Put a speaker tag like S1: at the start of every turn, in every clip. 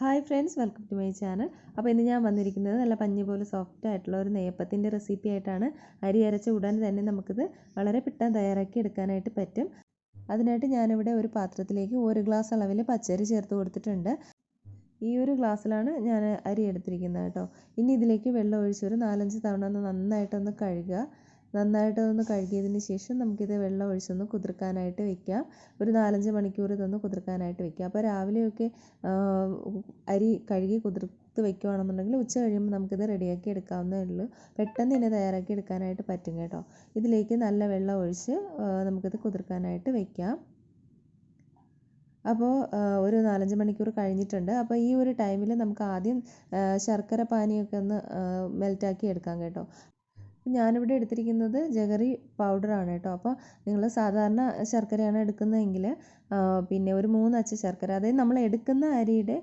S1: Hi friends welcome to my channel അപ്പോൾ ഇന്ന് ഞാൻ വന്നിരിക്കുന്നത് നല്ല പഞ്ഞി പോലെ സോഫ്റ്റ് ആയിട്ടുള്ള ഒരു നെയ്യപ്പത്തിന്റെ റെസിപ്പി ആയിട്ടാണ്. അരി അരച്ച ഉടൻ തന്നെ നമുക്കിത് വളരെ പെട്ടെന്ന് തയ്യാറാക്കി എടുക്കാനായിട്ട് പറ്റും. അതിനായിട്ട് ഞാനിവിടെ ഒരു പാത്രത്തിലേക്ക് ഒരു ഗ്ലാസ് അളവിൽ പച്ചരി ചേർത്ത് കൊടുത്തിട്ടുണ്ട്. ഈ ഒരു ഗ്ലാസ്സിലാണ് ഞാൻ അരി എടുത്തിരിക്കുന്നത് കേട്ടോ. ഇനി ഇതിലേക്ക് വെള്ളം ഒഴിച്ചൊരു നാലഞ്ച് തവണ ഒന്ന് നന്നായിട്ടൊന്ന് കഴുകുക. നന്നായിട്ടതൊന്ന് കഴുകിയതിന് ശേഷം നമുക്കിത് വെള്ളം ഒഴിച്ചൊന്ന് കുതിർക്കാനായിട്ട് വെക്കാം. ഒരു നാലഞ്ച് മണിക്കൂർ ഇതൊന്ന് കുതിർക്കാനായിട്ട് വെക്കാം. അപ്പോൾ രാവിലെയൊക്കെ അരി കഴുകി കുതിർത്ത് വെക്കുകയാണെന്നുണ്ടെങ്കിൽ ഉച്ച കഴിയുമ്പോൾ നമുക്കിത് റെഡിയാക്കി എടുക്കാവുന്നേ ഉള്ളൂ. പെട്ടെന്ന് തന്നെ തയ്യാറാക്കി എടുക്കാനായിട്ട് പറ്റും കേട്ടോ. ഇതിലേക്ക് നല്ല വെള്ളം ഒഴിച്ച് നമുക്കിത് കുതിർക്കാനായിട്ട് വെക്കാം. അപ്പോൾ ഒരു നാലഞ്ച് മണിക്കൂർ കഴിഞ്ഞിട്ടുണ്ട്. അപ്പോൾ ഈ ഒരു ടൈമിൽ നമുക്ക് ആദ്യം ശർക്കര പാനിയൊക്കെ ഒന്ന് മെൽറ്റാക്കി എടുക്കാം കേട്ടോ. ഞാനിവിടെ എടുത്തിരിക്കുന്നത് ജഗറി പൗഡറാണ് കേട്ടോ. അപ്പോൾ നിങ്ങൾ സാധാരണ ശർക്കരയാണ് എടുക്കുന്നതെങ്കിൽ പിന്നെ ഒരു മൂന്നച്ച ശർക്കര അതായത് നമ്മൾ എടുക്കുന്ന അരിയുടെ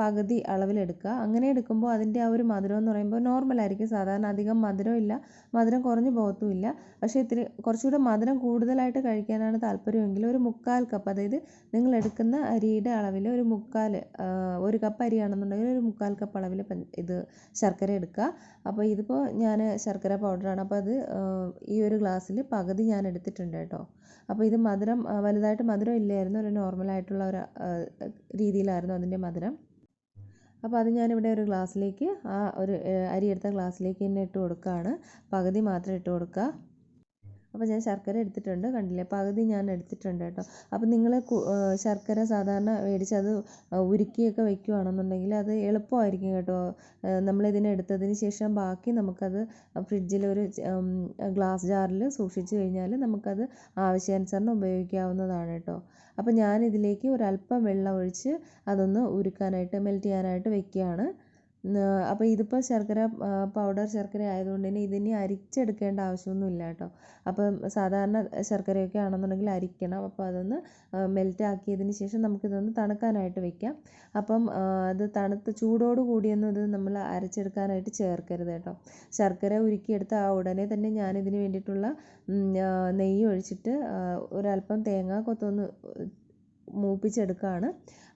S1: പകുതി അളവിലെടുക്കുക അങ്ങനെ എടുക്കുമ്പോൾ അതിന്റെ ആ ഒരു മധുരം എന്ന് പറയുമ്പോൾ നോർമൽ ആയിരിക്കും. സാധാരണ അധികം മധുരമില്ല മധുരം കുറഞ്ഞു പോകത്തുമില്ല പക്ഷേ ഇത്തിരി കുറച്ചുകൂടെ മധുരം കൂടുതലായിട്ട് കഴിക്കാനാണ് താല്പര്യമെങ്കിൽ ഒരു മുക്കാൽ കപ്പ് അതായത് നിങ്ങൾ എടുക്കുന്ന അരിയുടെ അളവിൽ ഒരു മുക്കാൽ ഒരു കപ്പ് അരിയാണെന്നുണ്ടെങ്കിൽ ഒരു മുക്കാൽ കപ്പ് അളവിൽ ഇത് ശർക്കര എടുക്കുക. അപ്പോൾ ഇതിപ്പോൾ ഞാൻ ശർക്കര പൗഡറാണ്. അപ്പോൾ അത് ഈ ഒരു ഗ്ലാസ്സിൽ പകുതി ഞാൻ എടുത്തിട്ടുണ്ട് കേട്ടോ. അപ്പോൾ ഇത് മധുരം വലുതായിട്ട് മധുരം ഇല്ലായിരുന്നു. ഒരു നോർമലായിട്ടുള്ള ഒരു രീതിയിലായിരുന്നു അതിന്റെ മധുരം. അപ്പോൾ അത് ഞാനിവിടെ ഒരു ഗ്ലാസ്സിലേക്ക് ആ ഒരു അരി എടുത്ത ഗ്ലാസ്സിലേക്ക് തന്നെ ഇട്ട് കൊടുക്കുകയാണ് പകുതി മാത്രം ഇട്ട് കൊടുക്കുക. അപ്പോൾ ഞാൻ ശർക്കര എടുത്തിട്ടുണ്ട് കണ്ടില്ലേ? പകുതി ഞാൻ എടുത്തിട്ടുണ്ട് കേട്ടോ. അപ്പോൾ നിങ്ങൾ ശർക്കര സാധാരണ മേടിച്ച് അത് ഉരുക്കിയൊക്കെ വെക്കുകയാണെന്നുണ്ടെങ്കിൽ അത് എളുപ്പമായിരിക്കും കേട്ടോ. നമ്മളിതിനെ എടുത്തതിന് ശേഷം ബാക്കി നമുക്കത് ഫ്രിഡ്ജിൽ ഒരു ഗ്ലാസ് ജാറിൽ സൂക്ഷിച്ച് കഴിഞ്ഞാൽ നമുക്കത് ആവശ്യാനുസരണം ഉപയോഗിക്കാവുന്നതാണ് കേട്ടോ. അപ്പോൾ ഞാനിതിലേക്ക് ഒരല്പം വെള്ളം ഒഴിച്ച് അതൊന്ന് ഉരുക്കാനായിട്ട് മെൽറ്റ് ചെയ്യാനായിട്ട് വെക്കുകയാണ്. അപ്പോൾ ഇതിപ്പോൾ ശർക്കര പൗഡർ ശർക്കര ആയതുകൊണ്ട് തന്നെ ഇതിനി അരിച്ചെടുക്കേണ്ട ആവശ്യമൊന്നും ഇല്ല കേട്ടോ. അപ്പം സാധാരണ ശർക്കരയൊക്കെ ആണെന്നുണ്ടെങ്കിൽ അരിക്കണം. അപ്പോൾ അതൊന്ന് മെൽറ്റ് ആക്കിയതിന് ശേഷം നമുക്കിതൊന്ന് തണുക്കാനായിട്ട് വെക്കാം. അപ്പം അത് തണുത്ത് ചൂടോട് കൂടിയൊന്നും ഇത് നമ്മൾ അരച്ചെടുക്കാനായിട്ട് ചേർക്കരുത് കേട്ടോ. ശർക്കര ഉരുക്കിയെടുത്ത ആ ഉടനെ തന്നെ ഞാനിതിന് വേണ്ടിയിട്ടുള്ള നെയ്യ് ഒഴിച്ചിട്ട് ഒരല്പം തേങ്ങ കൊത്തൊന്ന് മൂപ്പിച്ചെടുക്കുകയാണ്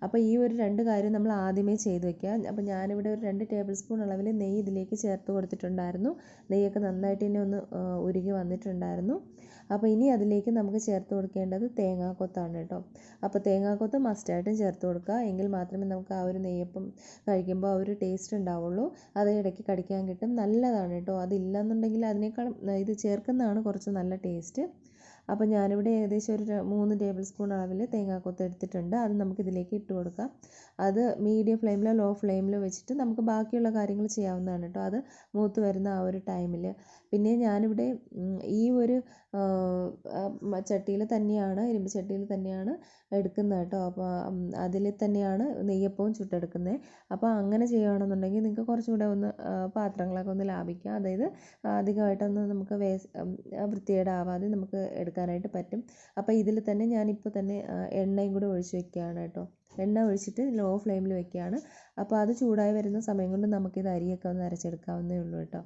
S1: അപ്പോൾ ഈ ഒരു രണ്ട് കാര്യം നമ്മൾ ആദ്യമേ ചെയ്ത് വെക്കുക. അപ്പോൾ ഞാനിവിടെ ഒരു രണ്ട് ടേബിൾ സ്പൂൺ അളവിൽ നെയ്യ് ഇതിലേക്ക് ചേർത്ത് കൊടുത്തിട്ടുണ്ടായിരുന്നു. നെയ്യൊക്കെ നന്നായിട്ട് തന്നെ ഒന്ന് ഉരുകി വന്നിട്ടുണ്ടായിരുന്നു. അപ്പോൾ ഇനി അതിലേക്ക് നമുക്ക് ചേർത്ത് കൊടുക്കേണ്ടത് തേങ്ങാക്കൊത്താണ് കേട്ടോ. അപ്പോൾ തേങ്ങാക്കൊത്ത് മസ്റ്റായിട്ടും ചേർത്ത് കൊടുക്കുക. എങ്കിൽ മാത്രമേ നമുക്ക് ആ ഒരു നെയ്യപ്പം കഴിക്കുമ്പോൾ ആ ഒരു ടേസ്റ്റ് ഉണ്ടാവുള്ളൂ. അത് ഇടയ്ക്ക് കടിക്കാൻ കിട്ടും. നല്ലതാണ് കേട്ടോ. അതില്ലെന്നുണ്ടെങ്കിൽ അതിനേക്കാളും ഇത് ചേർക്കുന്നതാണ് കുറച്ച് നല്ല ടേസ്റ്റ് അപ്പോൾ ഞാനിവിടെ ഏകദേശം ഒരു മൂന്ന് ടേബിൾ സ്പൂൺ അളവിൽ തേങ്ങാക്കൊത്ത് എടുത്തിട്ടുണ്ട്. അത് നമുക്ക് ഇതിലേക്ക് ഇട്ട് കൊടുക്കാം. അത് മീഡിയം ഫ്ലെയിമിലോ ലോ ഫ്ലെയിമിലോ വെച്ചിട്ട് നമുക്ക് ബാക്കിയുള്ള കാര്യങ്ങൾ ചെയ്യാവുന്നതാണ് കേട്ടോ. അത് മൂത്ത് വരുന്ന ആ ഒരു ടൈമിൽ പിന്നെ ഞാനിവിടെ ഈ ഒരു ചട്ടിയിൽ തന്നെയാണ് ഇരുമ്പ് ചട്ടിയിൽ തന്നെയാണ് എടുക്കുന്നത് കേട്ടോ. അപ്പോൾ അതിൽ തന്നെയാണ് നെയ്യപ്പവും ചുട്ടെടുക്കുന്നത്. അപ്പോൾ അങ്ങനെ ചെയ്യുകയാണെന്നുണ്ടെങ്കിൽ നിങ്ങൾക്ക് കുറച്ചും കൂടെ ഒന്ന് പാത്രങ്ങളൊക്കെ ഒന്ന് ലാഭിക്കാം. അതായത് അധികമായിട്ടൊന്നും നമുക്ക് വേസ് വൃത്തികേടാവാതെ നമുക്ക് എടുക്കാനായിട്ട് പറ്റും. അപ്പോൾ ഇതിൽ തന്നെ ഞാനിപ്പോൾ തന്നെ എണ്ണയും കൂടെ ഒഴിച്ച് വെക്കുകയാണ് കേട്ടോ. എണ്ണ ഒഴിച്ചിട്ട് ലോ ഫ്ലെയിമിൽ വെക്കുകയാണ്. അപ്പോൾ അത് ചൂടായി വരുന്ന സമയം കൊണ്ട് നമുക്കിത് അരിയൊക്കെ ഒന്ന് അരച്ചെടുക്കാവുന്നേ ഉള്ളൂ കേട്ടോ.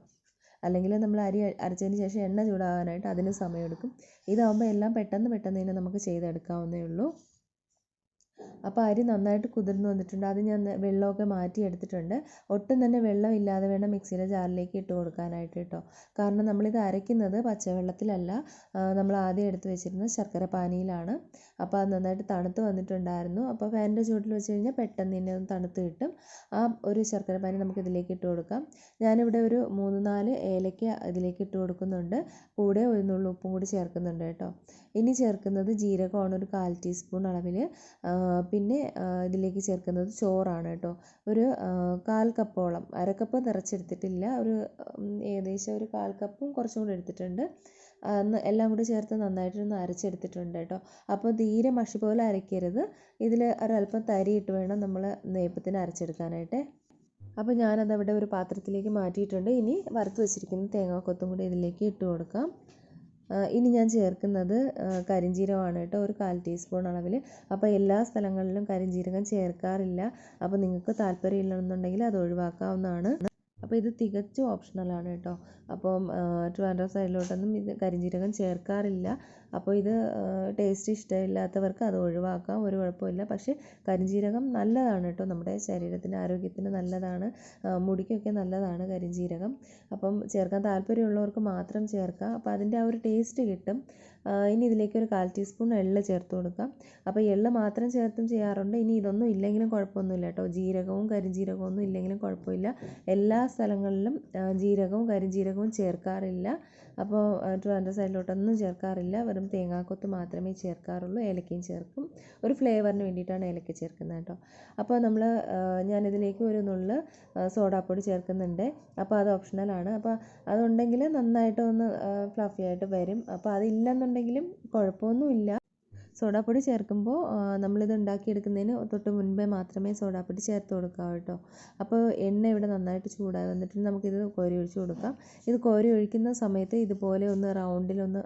S1: അല്ലെങ്കിൽ നമ്മൾ അരി അരച്ചതിന് ശേഷം എണ്ണ ചൂടാകാനായിട്ട് അതിന് സമയമെടുക്കും. ഇതാകുമ്പോൾ എല്ലാം പെട്ടെന്ന് പെട്ടെന്ന് തന്നെ നമുക്ക് ചെയ്തെടുക്കാവുന്നേ ഉള്ളൂ. അപ്പോൾ അരി നന്നായിട്ട് കുതിർന്ന് വന്നിട്ടുണ്ട്. അത് ഞാൻ വെള്ളമൊക്കെ മാറ്റി എടുത്തിട്ടുണ്ട്. ഒട്ടും തന്നെ വെള്ളം ഇല്ലാതെ വേണം മിക്സിയുടെ ജാറിലേക്ക് ഇട്ട് കൊടുക്കാനായിട്ട് കേട്ടോ. കാരണം നമ്മളിത് അരയ്ക്കുന്നത് പച്ചവെള്ളത്തിലല്ല. നമ്മൾ ആദ്യം എടുത്ത് വെച്ചിരുന്ന ശർക്കര പാനിയിലാണ്. അപ്പോൾ അത് നന്നായിട്ട് തണുത്ത് വന്നിട്ടുണ്ടായിരുന്നു. അപ്പോൾ ഫാനിന്റെ ചൂട്ടിൽ വെച്ച് കഴിഞ്ഞാൽ പെട്ടെന്ന് തന്നെ ഒന്ന് തണുത്ത് കിട്ടും. ആ ഒരു ശർക്കര പാനി നമുക്ക് ഇതിലേക്ക് ഇട്ട് കൊടുക്കാം. ഞാനിവിടെ ഒരു മൂന്ന് നാല് ഏലക്ക ഇതിലേക്ക് ഇട്ട് കൊടുക്കുന്നുണ്ട്. കൂടെ ഒരു നുള്ളുപ്പും കൂടി ചേർക്കുന്നുണ്ട് കേട്ടോ. ഇനി ചേർക്കുന്നത് ജീരകമാണ് ഒരു കാൽ ടീസ്പൂൺ അളവിൽ പിന്നെ ഇതിലേക്ക് ചേർക്കുന്നത് ചോറാണ് കേട്ടോ. ഒരു കാൽ കപ്പോളം അര കപ്പ് നിറച്ചെടുത്തിട്ടില്ല. ഒരു ഏകദേശം ഒരു കാൽ കപ്പും കുറച്ചും കൂടി എടുത്തിട്ടുണ്ട്. എല്ലാം കൂടി ചേർത്ത് നന്നായിട്ടൊന്ന് അരച്ചെടുത്തിട്ടുണ്ട് കേട്ടോ. അപ്പോൾ തീരെ മഷി പോലെ അരയ്ക്കരുത്. ഇതിൽ ഒരല്പം തരിയിട്ട് വേണം നമ്മൾ നെയ്പ്പത്തിന് അരച്ചെടുക്കാനായിട്ട്. അപ്പോൾ ഞാനത് അവിടെ ഒരു പാത്രത്തിലേക്ക് മാറ്റിയിട്ടുണ്ട്. ഇനി വറുത്ത് വെച്ചിരിക്കുന്ന തേങ്ങാക്കൊത്തും കൂടി ഇതിലേക്ക് ഇട്ട് കൊടുക്കാം. ഇനി ഞാൻ ചേർക്കുന്നത് കരിഞ്ജീരകമാണ് കേട്ടോ ഒരു കാൽ ടീസ്പൂൺ അളവിൽ അപ്പോൾ എല്ലാ സ്ഥലങ്ങളിലും കരിഞ്ജീരകം ചേർക്കാറില്ല. അപ്പോൾ നിങ്ങൾക്ക് താല്പര്യമില്ലെന്നുണ്ടെങ്കിൽ അത് ഒഴിവാക്കാവുന്നതാണ്. അപ്പോൾ ഇത് തികച്ചും ഓപ്ഷണലാണ് കേട്ടോ. അപ്പം ട്രിവാൻഡ്രം സൈഡിലോട്ടൊന്നും ഇത് കരിഞ്ജീരകം ചേർക്കാറില്ല. അപ്പോൾ ഇത് ടേസ്റ്റ് ഇഷ്ടമില്ലാത്തവർക്ക് അത് ഒഴിവാക്കാം ഒരു കുഴപ്പമില്ല. പക്ഷേ കരിഞ്ജീരകം നല്ലതാണ് കേട്ടോ. നമ്മുടെ ശരീരത്തിന് ആരോഗ്യത്തിന് നല്ലതാണ്. മുടിക്കൊക്കെ നല്ലതാണ് കരിഞ്ജീരകം അപ്പം ചേർക്കാൻ താല്പര്യമുള്ളവർക്ക് മാത്രം ചേർക്കാം. അപ്പോൾ അതിന്റെ ആ ഒരു ടേസ്റ്റ് കിട്ടും. ഇനി ഇതിലേക്ക് ഒരു കാൽ ടീസ്പൂൺ എള്ള് ചേർത്ത് കൊടുക്കാം. അപ്പോൾ എള്ള് മാത്രം ചേർത്തും ചെയ്യാറുണ്ട്. ഇനി ഇതൊന്നും ഇല്ലെങ്കിലും കുഴപ്പമൊന്നുമില്ല കേട്ടോ. ജീരകവും കരിഞ്ജീരകവും ഒന്നും ഇല്ലെങ്കിലും കുഴപ്പമില്ല. എല്ലാ സ്ഥലങ്ങളിലും ജീരകവും കരിഞ്ജീരകവും ചേർക്കാറില്ല. അപ്പോൾ ട്രിവാൻഡ്രം സൈഡിലോട്ടൊന്നും ചേർക്കാറില്ല. വെറും തേങ്ങാക്കൊത്ത് മാത്രമേ ചേർക്കാറുള്ളൂ. ഏലക്കയും ചേർക്കും. ഒരു ഫ്ലേവറിന് വേണ്ടിയിട്ടാണ് ഏലക്ക ചേർക്കുന്നത് കേട്ടോ. അപ്പോൾ നമ്മൾ ഞാനിതിലേക്ക് ഒരു നുള്ള് സോഡാപ്പൊടി ചേർക്കുന്നുണ്ട്. അപ്പോൾ അത് ഓപ്ഷണലാണ്. അപ്പോൾ അതുണ്ടെങ്കിൽ നന്നായിട്ട് ഒന്ന് ഫ്ലഫി ആയിട്ട് വരും അപ്പോൾ അതില്ലെന്നുണ്ടെങ്കിലും കുഴപ്പമൊന്നുമില്ല. സോഡാപ്പൊടി ചേർക്കുമ്പോൾ നമ്മളിത് ഉണ്ടാക്കിയെടുക്കുന്നതിന് തൊട്ട് മുൻപേ മാത്രമേ സോഡാപ്പൊടി ചേർത്ത് കൊടുക്കാവൂ കേട്ടോ. അപ്പോൾ എണ്ണ ഇവിടെ നന്നായിട്ട് ചൂടായി വന്നിട്ട് നമുക്കിത് കോരി ഒഴിച്ച് കൊടുക്കാം. ഇത് കോരി ഒഴിക്കുന്ന സമയത്ത് ഇതുപോലെ ഒന്ന് റൗണ്ടിലൊന്ന്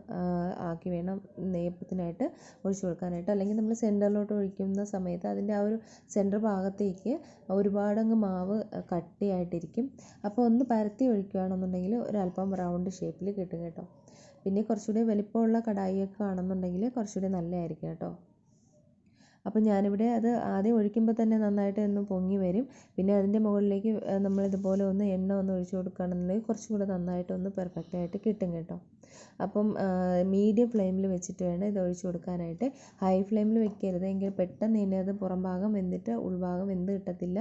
S1: ആക്കി വേണം നെയ്യപ്പത്തിനായിട്ട് ഒഴിച്ച് കൊടുക്കാനായിട്ട്. അല്ലെങ്കിൽ നമ്മൾ സെന്ററിലോട്ട് ഒഴിക്കുന്ന സമയത്ത് അതിന്റെ ആ ഒരു സെന്റർ ഭാഗത്തേക്ക് ഒരുപാടങ്ങ് മാവ് കട്ടിയായിട്ടിരിക്കും. അപ്പോൾ ഒന്ന് പരത്തി ഒഴിക്കുകയാണെന്നുണ്ടെങ്കിൽ ഒരല്പം റൗണ്ട് ഷേപ്പിൽ കിട്ടും കേട്ടോ. പിന്നെ കുറച്ചുകൂടി വലിപ്പമുള്ള കടായിയൊക്കെ ആണെന്നുണ്ടെങ്കിൽ കുറച്ചുകൂടി നല്ലതായിരിക്കും കേട്ടോ. അപ്പോൾ ഞാനിവിടെ അത് ആദ്യം ഒഴിക്കുമ്പോൾ തന്നെ നന്നായിട്ട് ഒന്ന് പൊങ്ങി വരും. പിന്നെ അതിന്റെ മുകളിലേക്ക് നമ്മൾ ഇതുപോലെ ഒന്ന് എണ്ണ ഒന്ന് ഒഴിച്ച് കൊടുക്കുകയാണെന്നുണ്ടെങ്കിൽ കുറച്ചും കൂടെ പെർഫെക്റ്റ് ആയിട്ട് കിട്ടും കേട്ടോ. അപ്പം മീഡിയം ഫ്ലെയിമിൽ വെച്ചിട്ട് വേണം ഇത് ഒഴിച്ച് കൊടുക്കാനായിട്ട്. ഹൈ ഫ്ലെയിമിൽ വെക്കരുത്. എങ്കിൽ പെട്ടെന്ന് തന്നെ അത് പുറം ഭാഗം വെന്തിട്ട് ഉൾഭാഗം വെന്ത് കിട്ടത്തില്ല.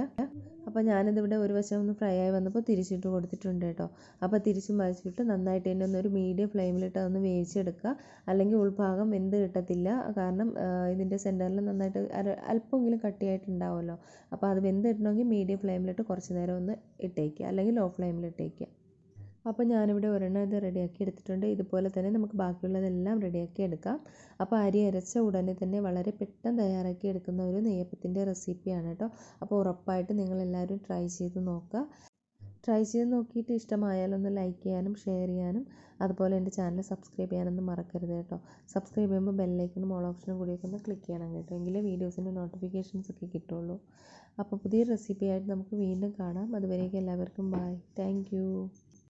S1: അപ്പോൾ ഞാനിതിവിടെ ഒരു വശം ഒന്ന് ഫ്രൈ ആയി വന്നപ്പോൾ തിരിച്ചിട്ട് കൊടുത്തിട്ടുണ്ട് കേട്ടോ. അപ്പോൾ തിരിച്ചും മറിച്ചിട്ട് നന്നായിട്ട് തന്നെ ഒന്നൊരു മീഡിയം ഫ്ലെയിമിലിട്ട് അതൊന്ന് വേവിച്ചെടുക്കുക. അല്ലെങ്കിൽ ഉൾഭാഗം വെന്ത് കിട്ടത്തില്ല. കാരണം ഇതിന്റെ സെന്ററിൽ നന്നായിട്ട് അല്പമെങ്കിലും കട്ടിയായിട്ടുണ്ടാവുമല്ലോ. അപ്പോൾ അത് വെന്ത് കിട്ടണമെങ്കിൽ മീഡിയം ഫ്ലെയിമിലിട്ട് കുറച്ച് നേരം ഒന്ന് ഇട്ടേക്കുക. അല്ലെങ്കിൽ ലോ ഫ്ലെയിമിൽ ഇട്ടേക്കുക. അപ്പോൾ ഞാനിവിടെ ഒരെണ്ണം ഇത് റെഡിയാക്കി എടുത്തിട്ടുണ്ട്. ഇതുപോലെ തന്നെ നമുക്ക് ബാക്കിയുള്ളതെല്ലാം റെഡിയാക്കി എടുക്കാം. അപ്പോൾ അരി അരച്ച ഉടനെ തന്നെ വളരെ പെട്ടെന്ന് തയ്യാറാക്കി എടുക്കുന്ന ഒരു നെയ്യപ്പത്തിന്റെ റെസിപ്പിയാണ് കേട്ടോ. അപ്പോൾ ഉറപ്പായിട്ട് നിങ്ങളെല്ലാവരും ട്രൈ ചെയ്ത് നോക്കുക. ട്രൈ ചെയ്ത് നോക്കിയിട്ട് ഇഷ്ടമായാലൊന്ന് ലൈക്ക് ചെയ്യാനും ഷെയർ ചെയ്യാനും അതുപോലെ എന്റെ ചാനൽ സബ്സ്ക്രൈബ് ചെയ്യാനൊന്നും മറക്കരുത് കേട്ടോ. സബ്സ്ക്രൈബ് ചെയ്യുമ്പോൾ ബെല്ലൈക്കനും ഓൾ ഓപ്ഷനും കൂടിയൊക്കെ ഒന്ന് ക്ലിക്ക് ചെയ്യണം കേട്ടോ. എങ്കിലേ വീഡിയോസിന്റെ നോട്ടിഫിക്കേഷൻസ് ഒക്കെ കിട്ടുള്ളൂ അപ്പോൾ പുതിയ റെസിപ്പിയായിട്ട് നമുക്ക് വീണ്ടും കാണാം. അതുവരേക്കും എല്ലാവർക്കും ബൈ താങ്ക്